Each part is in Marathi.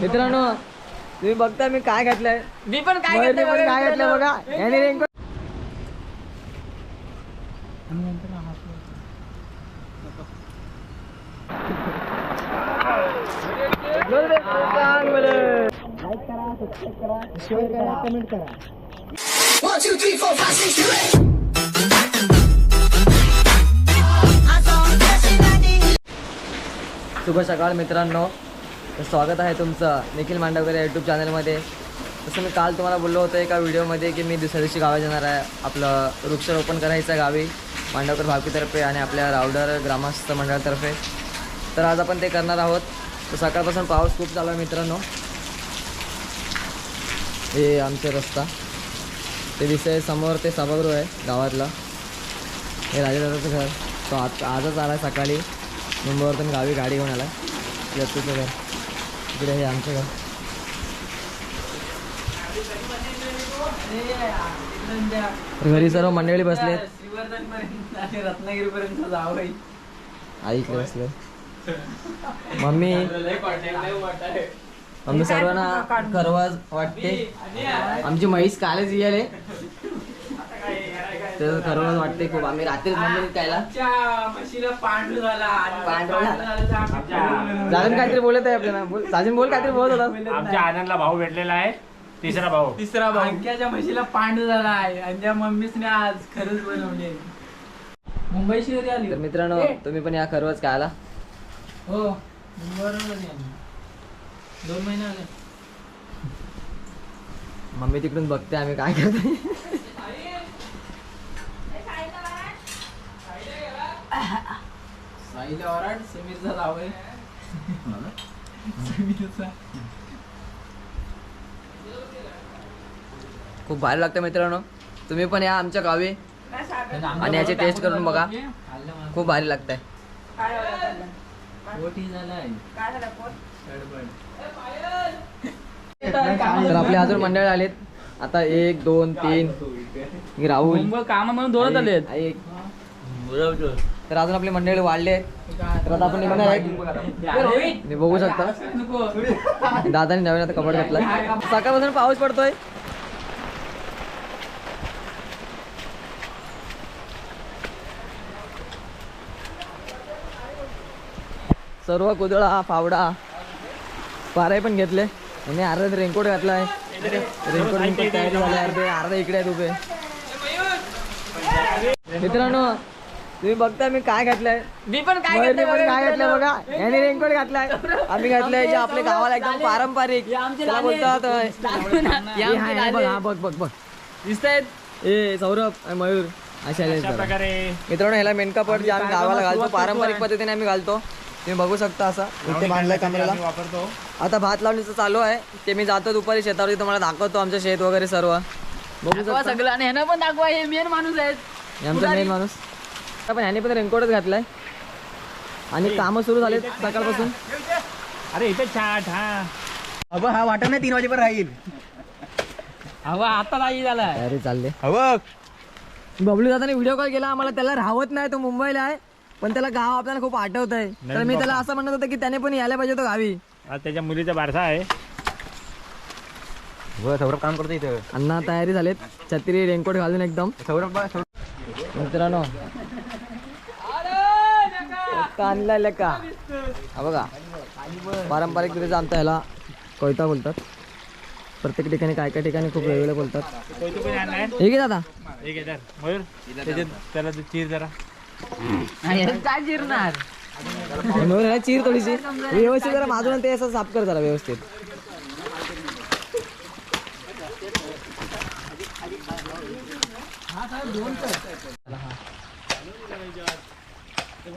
मित्रांनो तुम्ही बघता मी काय घातलंय. मी पण काय करते पण काय घातलंय बघा. याने raincoat One, two, three, four, five, six, शुभ सकाळ मित्रांनो. स्वागत आहे तुमचं निखिल मांडवकर या यूट्यूब चॅनलमध्ये तसं मी काल तुम्हाला बोललो होतं एका व्हिडिओमध्ये की मी दुसऱ्या दिवशी गावात जाणार आहे. आपलं वृक्षारोपण करायचं आहे गावी मांडवकर भावकीतर्फे आणि आपल्या रावडर ग्रामस्थ मंडळातर्फे तर आज आपण ते करणार आहोत. तर सकाळपासून पाऊस खूप चालू आहे मित्रांनो. हे आमचे रस्ता. ते विषय समोर ते सभागृह आहे गावातलं. हे राजेदाचं घर. तो आज आजच आला सकाळी. मुंबईवरतून गावी गाडी घेऊन आला यशूचं घर इकडे हे आमचं घर. घरी सर्व मंडळी बसले रत्नागिरीपर्यंत जावं आई इकडे बसले. मम्मी. मम्मी सर्वांना करवाज वाटते. आमची म्हैस कालच येले झाला आणि पांढरू पांढरू झालं तर आम्ही खेळून जाजून काहीतरी बोलत आहे आपल्याला. बोल साजन बोल काहीतरी बोलत होता. आमच्या आनंदला भाऊ भेटलेला आहे. तिसरा भाऊ. तिसरा भाऊ. अंक्याच्या म्हशीला पांढरू झाला आहे. आणि त्या मम्मीसने आज खरंच बनवले. मुंबई शहरी आली. तर मित्रांनो तुम्ही पण या खायला. हो मुंबईवरून आली आम्ही. दोन महिने आले. मम्मी तिकडून बघते आम्ही काय करतोय वराड समीरचा नाव आहे. समीरचा. खूप भारी लागतं मित्रांनो. तुम्ही पण या आमच्या गावी. आणि याची टेस्ट करून बघा. खूप भारी लागतंय. पोटी झालाय तर आपले अजून मंडळ आलेत. आता एक दोन तीन. राहुल. मुंबई काम म्हणून दौडत आले तर अजून आपले मंडळी वाढले तर आता आपण निघणार आहे तुम्ही बघू शकता. दादाने नवीन आता कपड घातलाय सकाळपासून पाऊस पडतोय. सर्व कुदळा फावडा पाराय पण घेतले. आणि अर्धा रेनकोट घातलाय. रेनकोट रेनकोट तयारी झाले अर्धे अर्धा इकडे आहेत उभे. मित्रांनो तुम्ही बघता मी काय घातलंय? मी पण काय मयूरने पण काय घातलंय बघा. याने रेनकोट घातलाय. आम्ही घातलंय जे आपल्या गावाला एकदम पारंपरिक. त्याला बोलतात हे बघ हा, बघ बघ बघ. दिसतायत? ए सौरभ आणि मयूर अशा जरा. प्रकारे मित्रांनो ह्याला मेनकापट जे आम्ही गावाला घालतो पारंपरिक पद्धतीने आम्ही घालतो. तुम्ही बघू शकता असं. इथे बांधलाय कमरेला आम्ही वापरतो. आता भात लावणीचं चालू आहे. ते मी जातो दुपारी शेतावरती तुम्हाला दाखवतो आमचं शेत वगैरे सर्व. बघू शकता सगळं आणि ह्यानं पण दाखवा हे मेन माणूस आहेत. हे आमचा मेन माणूस. पण ह्याने पण रेनकोटच घातलाय. आणि कामं सुरू झाले सकाळपासून. अरे इथे छाट हा. अबा हा वाटत नाही तीन वाजेपर्यंत राहील. हवा आता नाही झालाय. तयारी चालले. हवं बबलू दादाने व्हिडिओ कॉल केला. आम्हाला त्याला राहत नाही तो मुंबईला आहे. पण त्याला गाव आपल्याला खूप आठवत आहे तर मी त्याला असं म्हणत होतं की त्याने पण यायला पाहिजे तो गावी. आज त्याच्या मुलीचा बारसा आहे. सौरभ काम करतो इथं. अण्णा तयारी झालेत. छत्री रेनकोट घालून एकदम. सौरभ- मित्रांनो आणलाय लेका. हा बघा. पारंपरिक रीतीचा आमचा ह्याला कोयता बोलतात. प्रत्येक ठिकाणी काय काय ठिकाणी खूप वेगवेगळे बोलतात. हे घे दादा. एक आहे त्याच्यात त्याला चीर जरा. काय जिरणार मयूर ह्याला चीर थोडीशी. व्यवस्थित जरा माझून ते असं साफ कर जरा व्यवस्थित. हे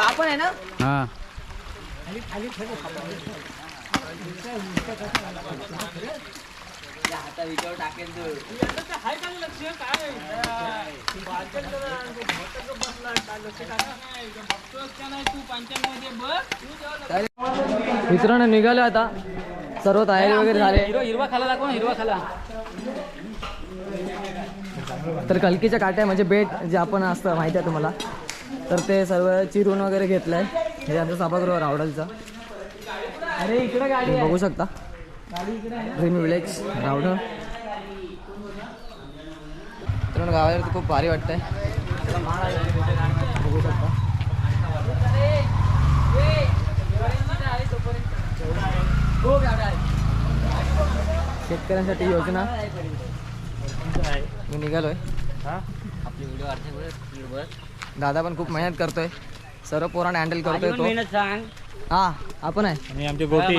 आपण आहे ना? मित्रांनो निघालो आता. सर्व तयारी वगैरे झाले. हिरवा हिरवा खाला दाखव ना हिरवा खाला. तर कलकीच्या काट्या म्हणजे बेट जे आपण असतं माहिती आहे तुम्हाला. तर ते सर्व चिरून वगैरे घेतलंय. हे आमचं सभागृह रावडलचं अरे इकडे गाडी आहे. बघू शकता. आहे. ड्रीम विलेज रावडल तर गावाला खूप भारी वाटतंय. बघू शकता. शेतकऱ्यांसाठी योजना. मी निघालोय. हा? दादा पण खूप मेहनत करतोय. सर्व पोरांना हँडल करतोय तो. हा आपण आहे. आणि आमचे गोटी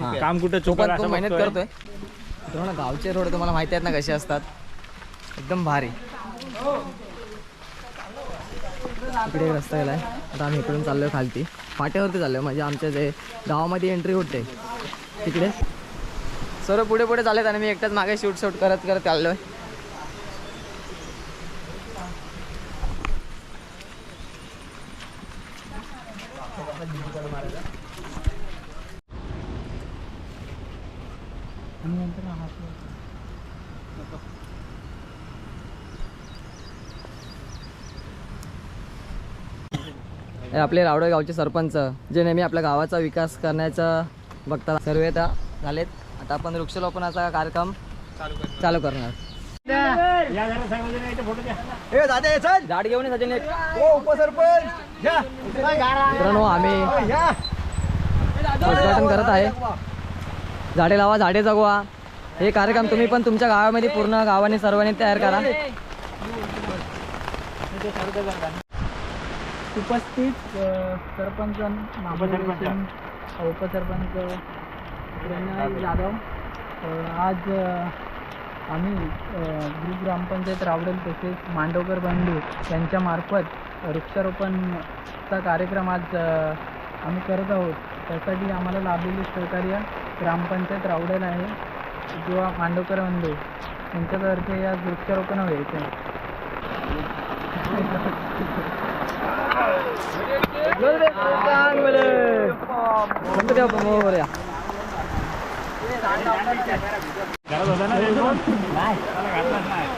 हा. काम कुठं तो चुकलं पण खूप असं मेहनत बघतोय. करतोय. तर ना गावचे रोड तुम्हाला माहिती आहेत ना कसे असतात? एकदम भारी. इकडे एक रस्ता गेलाय. आता आम्ही इकडून चाललोय खालती. फाट्यावरती चाललोय. म्हणजे आमच्या जे गावामध्ये एंट्री होते तिकडे. सर्व पुढे पुढे चालत आणि मी एकटाच मागे शूट शूट करत करत चाललो आहे आपले रावडे गावचे सरपंच जे नेहमी आपल्या गावाचा विकास करण्याचा बघतात. सर्व झालेत. आता आपण वृक्षारोपणाचा कार्यक्रम चालू करणार. या जरा साहेबांना इथे फोटो द्या. ए दादा ये चल. झाड घेऊन ये सचिन एक. ओ उपसरपंच. या. मित्रांनो आम्ही या. उद्घाटन करत आहे. झाडे लावा झाडे जगवा. हे कार्यक्रम तुम्ही पण तुमच्या गावामध्ये पूर्ण गावाने सर्वांनी तयार करा. उपस्थित अ, सरपंच उपसरपंच प्रेरणा जाधव. आज आम्ही ग्रुप ग्रामपंचायत रावडेल तसेच मांडवकर बंधू यांच्यामार्फत वृक्षारोपणचा कार्यक्रम आज आम्ही करत आहोत. त्यासाठी आम्हाला लाभलेले सहकार्य ग्रामपंचायत रावडेल आहे किंवा मांडवकर बंधू यांच्यातर्फे आज वृक्षारोपण व्हायचं आहे गणपती बाप्पा मोरया. घरात होता ना रेनकोट? त्याला घातलाच नाही.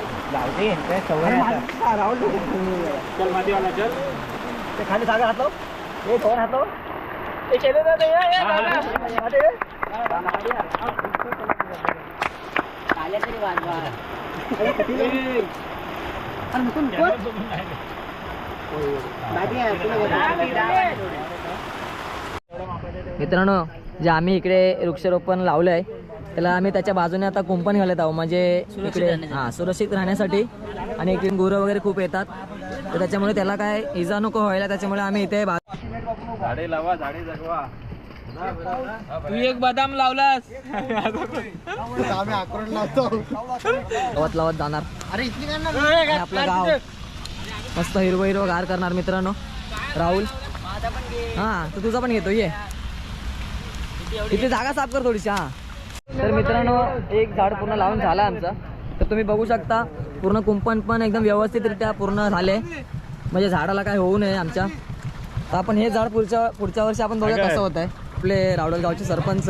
चल मातीवाला चल ते खाली सागर हातलो ए थोडा हातलो मित्रांनो जे आम्ही इकडे वृक्षारोपण लावलं आहे त्याला आम्ही त्याच्या बाजूने आता कुंपण घालत आहोत. म्हणजे इकडे हां सुरक्षित राहण्यासाठी. आणि इकडे गुरं वगैरे खूप येतात. तर त्याच्यामुळे त्याला काय इजा नको व्हायला त्याच्यामुळे आम्ही इथे झाडे लावा झाडे जगवा. तू एक बदाम लावलास. आम्ही लावतो लावत लावत जाणार. आणि आपलं गाव. मस्त हिरवं हिरवं गार करणार मित्रांनो. राहुल. हां तर तुझा पण घेतो ये. इथे जागा साफ कर थोडीशी हां. तर मित्रांनो एक झाड पूर्ण लावून झालं आमचं. तर तुम्ही बघू शकता पूर्ण कुंपण पण एकदम व्यवस्थितरित्या पूर्ण झाले. म्हणजे झाडाला काय होऊ नये आमच्या. तर आपण हे झाड पुढच्या पुढच्या वर्षी आपण बघूया कसं होत आहे आपले रावडल गावचे सरपंच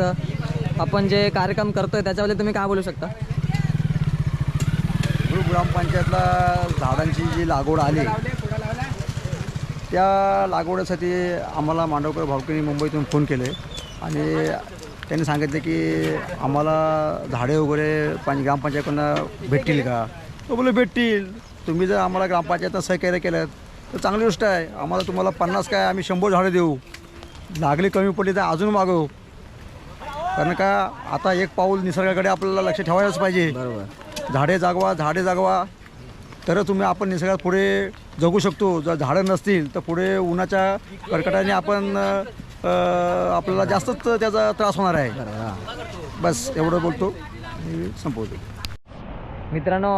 आपण जे कार्यक्रम करतोय त्याच्यामध्ये तुम्ही काय बोलू शकता? ग्रामपंचायतला झाडांची जी लागवड आली त्या लागवडीसाठी आम्हाला मांडवकर भावकीने मुंबईतून फोन केले. आणि त्यांनी सांगितले की आम्हाला झाडे वगैरे पाणी ग्रामपंचायतकडून भेटतील का? तो बोले भेटतील. तुम्ही जर आम्हाला ग्रामपंचायतनं सहकार्य केलं तर चांगली गोष्ट आहे. आम्हाला तुम्हाला पन्नास काय आम्ही शंभर झाडे देऊ. लागली कमी पडली तर अजून मागवू. कारण का आता एक पाऊल निसर्गाकडे आपल्याला लक्ष ठेवायलाच पाहिजे. बरोबर. झाडे जागवा झाडे जागवा. तर तुम्ही आपण निसर्गात पुढे जगू शकतो. जर झाडं नसतील तर पुढे उन्हाच्या कडकडाने आपण आपल्याला जास्तच त्याचा त्रास होणार आहे. बस एवढं बोलतो. संपवतो. मित्रांनो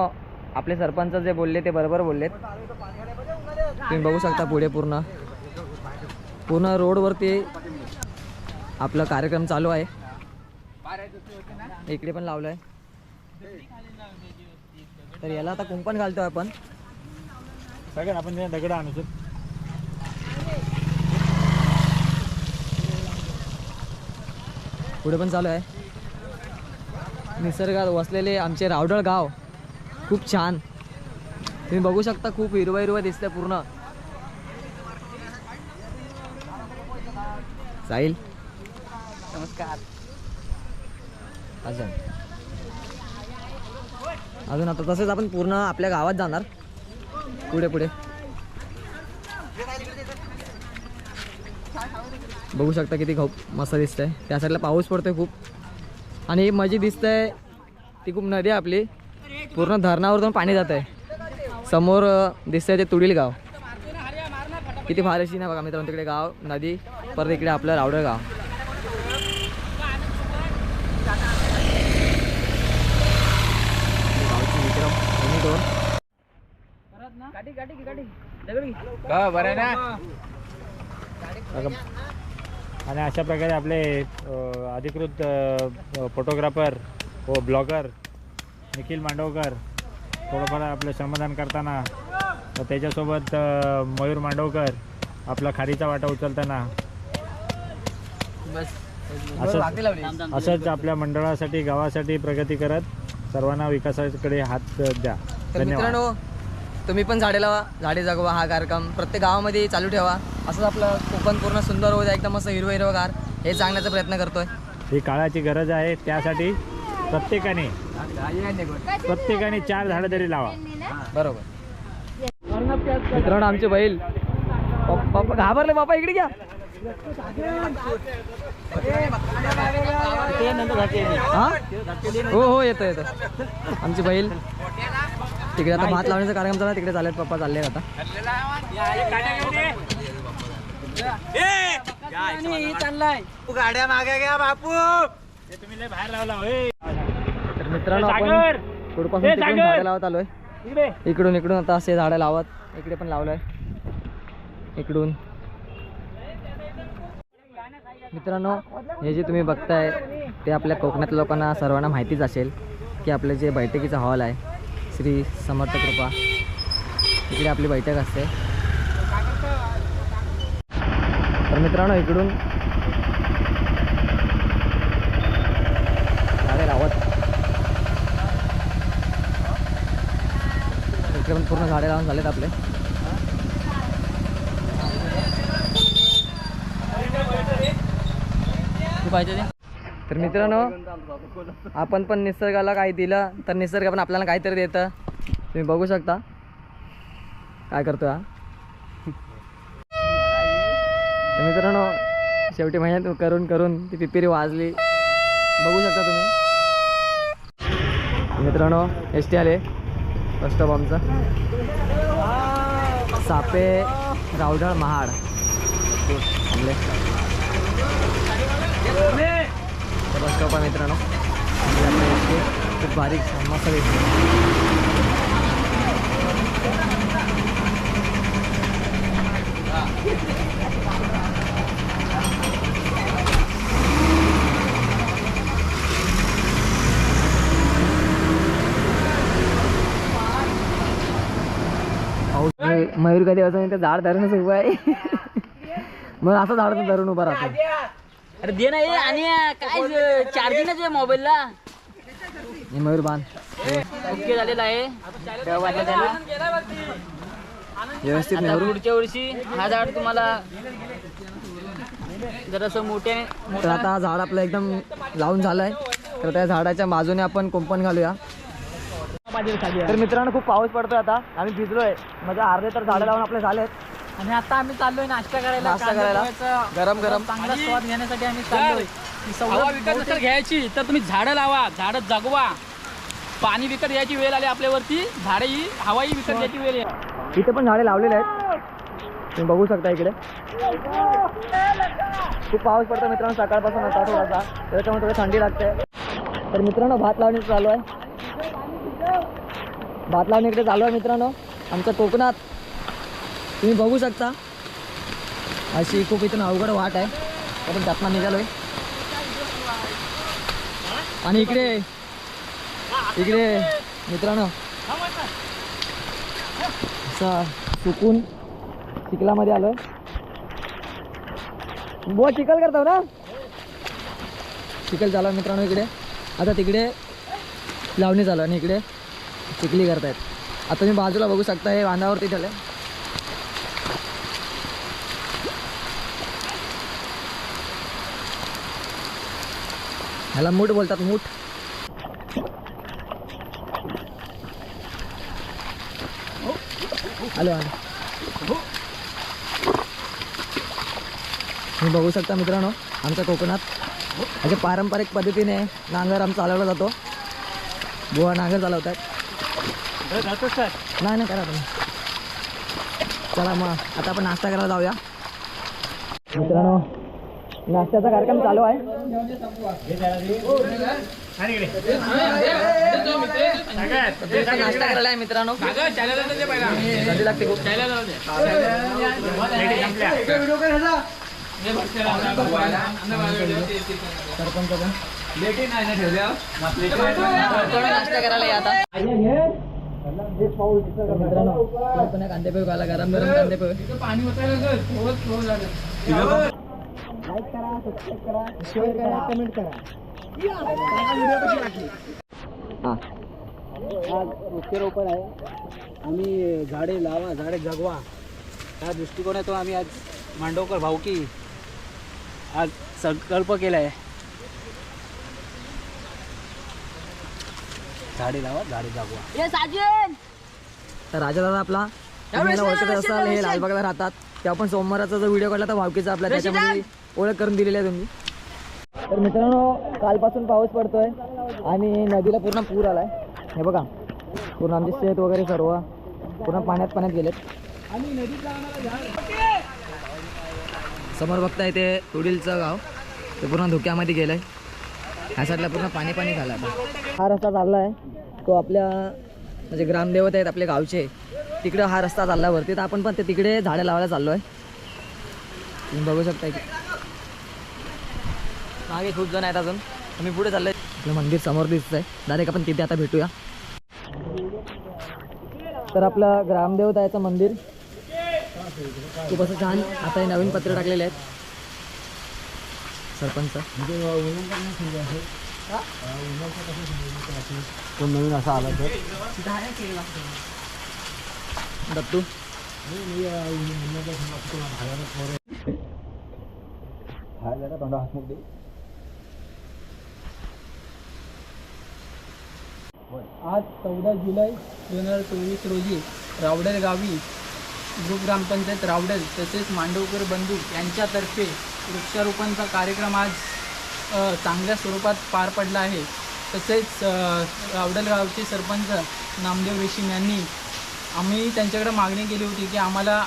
आपले सरपंच जे बोलले ते बरोबर बोललेत. तुम्ही बघू शकता पुढे पूर्ण. पूर्ण रोडवरती आपला कार्यक्रम चालू आहे. इकडे पण लावलं आहे तर याला आता कुंपण घालतोय आपण. सगळं आपण ते दगड आणू पुढे पण चालू आहे. निसर्गात वसलेले आमचे रावडळ गाव खूप छान. तुम्ही बघू शकता खूप हिरवं हिरवं दिसतंय पूर्ण. साहिल? नमस्कार. अजून. अजून आता तसेच आपण पूर्ण आपल्या गावात जाणार. पुढे पुढे. बघू शकता किती खूप मस्त दिसतंय. त्या साईडला पाऊस पडतोय खूप. आणि ही मजी दिसतंय ती खूप नदी आहे आपली. पूर्ण धरणावरून पाणी जात आहे समोर दिसतंय ते तुडील गाव. किती भारी अशी ना बघा मित्रांनो तिकडे गाव नदी परत इकडे आपलं रावडं गाव. बरं ना? आणि अशा प्रकारे आपले अधिकृत फोटोग्राफर व ब्लॉगर निखिल मांडवकर थोडंफार आपलं श्रमदान करताना व त्याच्यासोबत मयूर मांडवकर आपला खारीचा वाटा उचलताना बस. असंच असंच आपल्या मंडळासाठी गावासाठी प्रगती करत सर्वांना विकासाकडे हात द्या. धन्यवाद. तुम्ही पण झाडे लावा झाडे जगवा हा कार्यक्रम. प्रत्येक गावामध्ये चालू ठेवा. असंच आपलं कोकण पूर्ण सुंदर होऊ द्या एकदम असं हिरवं हिरवगार हे सांगण्याचा प्रयत्न करतोय. ही काळाची गरज आहे त्यासाठी प्रत्येकाने प्रत्येकाने चार झाडं तरी लावा. बरोबर. मित्रांनो आमचे बैल. पप- पप्पा घाबरले बापा इकडे घ्या. हा? हो हो येतो येतो. आमची बैल. तिकडे आता भात लावण्याचा कार्यक्रम चालला तिकडे चाललेत पप्पा चालले आता. चाललाय. तुम्ही लय बाहेर लावला तर मित्रांनो आपण! झाडं लावत आलोय. इकडे. इकडून इकडून आता असे झाडं लावत इकडे पण लावलंय. इकडून. मित्रांनो हे जे तुम्ही बघताय ते आपल्या कोकणातल्या लोकांना सर्वांना माहितीच असेल की आपलं जे बैठकीचा हॉल आहे श्री समर्थ कृपा. इकडे आपली बैठक असते. तर मित्रांनो इकडून झाडे लावत इकडे पण पूर्ण झाडे लावून झालेत आपले. तू पाहिजे ते? तर मित्रांनो आपण पण निसर्गाला काही दिलं तर निसर्ग पण आपल्याला काहीतरी देतं. तुम्ही बघू शकता. काय करतो हा? तर मित्रांनो शेवटी मेहनत करून करून ती पिपिरी वाजली. बघू शकता तुम्ही. मित्रांनो एस टी आले बस स्टॉप आमचा. सापे रावडळ महाड. बस स्टॉप आहे मित्रांनो. खूप बारीक मस्त दिसते मयूर कधी असं ते झाड धरूनच उभं आहे? मग असं झाड धरून उभा राहतो. अरे दे ना हे आणि काय चार्जिंग मोबाईलला हे मयूर बांध. ओके झालेला आहे. वाटलं त्याला व्यवस्थित आता नेहरू पुढच्या वर्षी हा झाड तुम्हाला जरासं मोठे तर आता हा झाड आपलं एकदम लावून झालंय. तर त्या झाडाच्या बाजूने आपण कुंपण घालूया. तर मित्रांनो खूप पाऊस पडतोय आता. आम्ही भिजलोय. म्हणजे अर्धे तर झाडं लावून आपले झालेत. आणि आता आम्ही चाललोय नाश्ता करायला. नाश्ता कांदा करायला. पोह्याचा गरम गरम. चांगला स्वाद घेण्यासाठी आम्ही चाललोय. हवा विकत नसेल घ्यायची तर तुम्ही झाडं लावा झाडं जगवा. पाणी विकत घ्यायची वेळ आली आपल्यावरती झाडे ही हवाही विकत घ्यायची वेळ आहे इथे पण झाडे लावलेले आहेत. तुम्ही बघू शकता इकडे. खूप पाऊस पडतो मित्रांनो सकाळपासून आता थोडासा. त्याच्यामुळे थोडी थंडी लागते. तर मित्रांनो भात लावणी चालू आहे. भात लावणी इकडे चालू आहे मित्रांनो. आमच्या कोकणात तुम्ही बघू शकता. अशी खूप इथून अवघड वाट आहे. आपण त्यातनं निघालोय. आणि इकडे इकडे मित्रांनो. असा चुकून चिखलामध्ये आलोय. बुवा चिखल करतो ना. चिखल झाला मित्रांनो इकडे. आता तिकडे लावणी झालं आणि इकडे चिखली करतायत. आता तुम्ही बाजूला बघू शकता हे बांधावरती ठेवलं ह्याला मूठ बोलतात मूठ. आलो आलो. तुम्ही बघू शकता मित्रांनो आमच्या कोकणात अशा पारंपरिक पद्धतीने नांगर आमचा चालवला जातो. बुवा नांगर चालवतात. नाही नाही करा तुम्ही. चला मग आता आपण नाश्ता करायला जाऊया. मित्रांनो नाश्त्याचा कार्यक्रम चालू आहे. नाश्ता करायला आहे मित्रांनो लागते खूप सरपंच पण नाश्ता करायला आता मित्रांनो पण कांदे गरम गरम कांदे इथं होतं ना गं, थोडं थोडं झालं. हां. आज वृक्षारोपण आहे. आम्ही झाडे लावा झाडे जगवा. या दृष्टिकोनातून आम्ही आज मांडवकर भाऊकी आज संकल्प केला आहे झाडे लावा झाडे जगवा. तर राजा दादा आपला तुम्ही असाल हे लालबागला राहतात. तेव्हा पण सोमवाराचा जो व्हिडिओ काढला तर भावकीचा आपला त्याच्यामध्ये ओळख करून दिलेली आहे तुम्ही. तर मित्रांनो कालपासून पाऊस पडतोय आणि नदीला पूर्ण पूर आलाय. हे बघा पूर्ण आमचे शेत वगैरे सर्व पूर्ण पाण्यात पाण्यात गेलेत. समोर बघताय ते तुडीलचं गाव ते पूर्ण धुक्यामध्ये गेलंय. ह्या साईडला पूर्ण पाणी पाणी झालं आता. हा रस्ता चालला आहे तो आपल्या म्हणजे ग्रामदेवत आहेत आपले गावचे. तिकडं हा रस्ता चालला वरती. तर आपण पण ते तिकडे झाडं लावायला चाललो आहे तुम्ही बघू शकता की. मागे खूप जण आहेत अजून. आम्ही पुढे चाललोय. आपलं मंदिर समोर दिसत आहे डायरेक्ट आपण तिथे आता भेटूया. तर आपलं ग्रामदेवताचं मंदिर. खूप असं छान. आता हे नवीन पत्र टाकलेले आहेत. सरपंच. कोण नवीन असा आला तर? दत्तू. आज चौदा जुलै दोन हजार चोवीस रोजी रावडेल गावी ग्रुप ग्रामपंचायत रावडेल तसेच मांडवकर बंधू यांच्यातर्फे वृक्षारोपणचा कार्यक्रम आज चांगल्या स्वरूपात पार पडला आहे. तसेच रावडेल गावचे सरपंच नामदेव रेशीम यांनी आम्ही त्यांच्याकडे मागणी केली होती की आम्हाला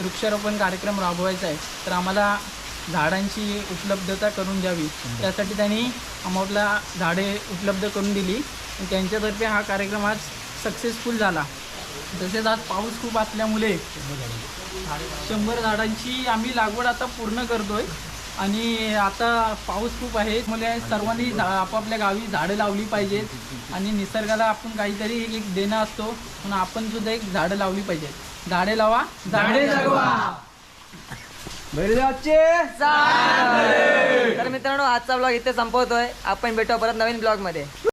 वृक्षारोपण कार्यक्रम राबवायचा आहे. तर आम्हाला झाडांची उपलब्धता करून द्यावी. त्यासाठी त्यांनी आम्हाला झाडे उपलब्ध करून दिली. आणि त्यांच्यातर्फे हा कार्यक्रम आज सक्सेसफुल झाला. तसेच आज पाऊस खूप असल्यामुळे शंभर झाडांची आम्ही लागवड आता पूर्ण करतोय. आणि आता पाऊस खूप आहे. मुले सर्वांनी आपापल्या गावी झाडं लावली पाहिजेत. आणि निसर्गाला आपण काहीतरी एक- एक देणं असतो. म्हणून आपण सुद्धा एक झाडं लावली पाहिजेत. झाडे लावा. झाडे जगवा. तर मित्रांनो आजचा ब्लॉग इथे संपवतोय. आपण भेटू परत नवीन ब्लॉगमध्ये.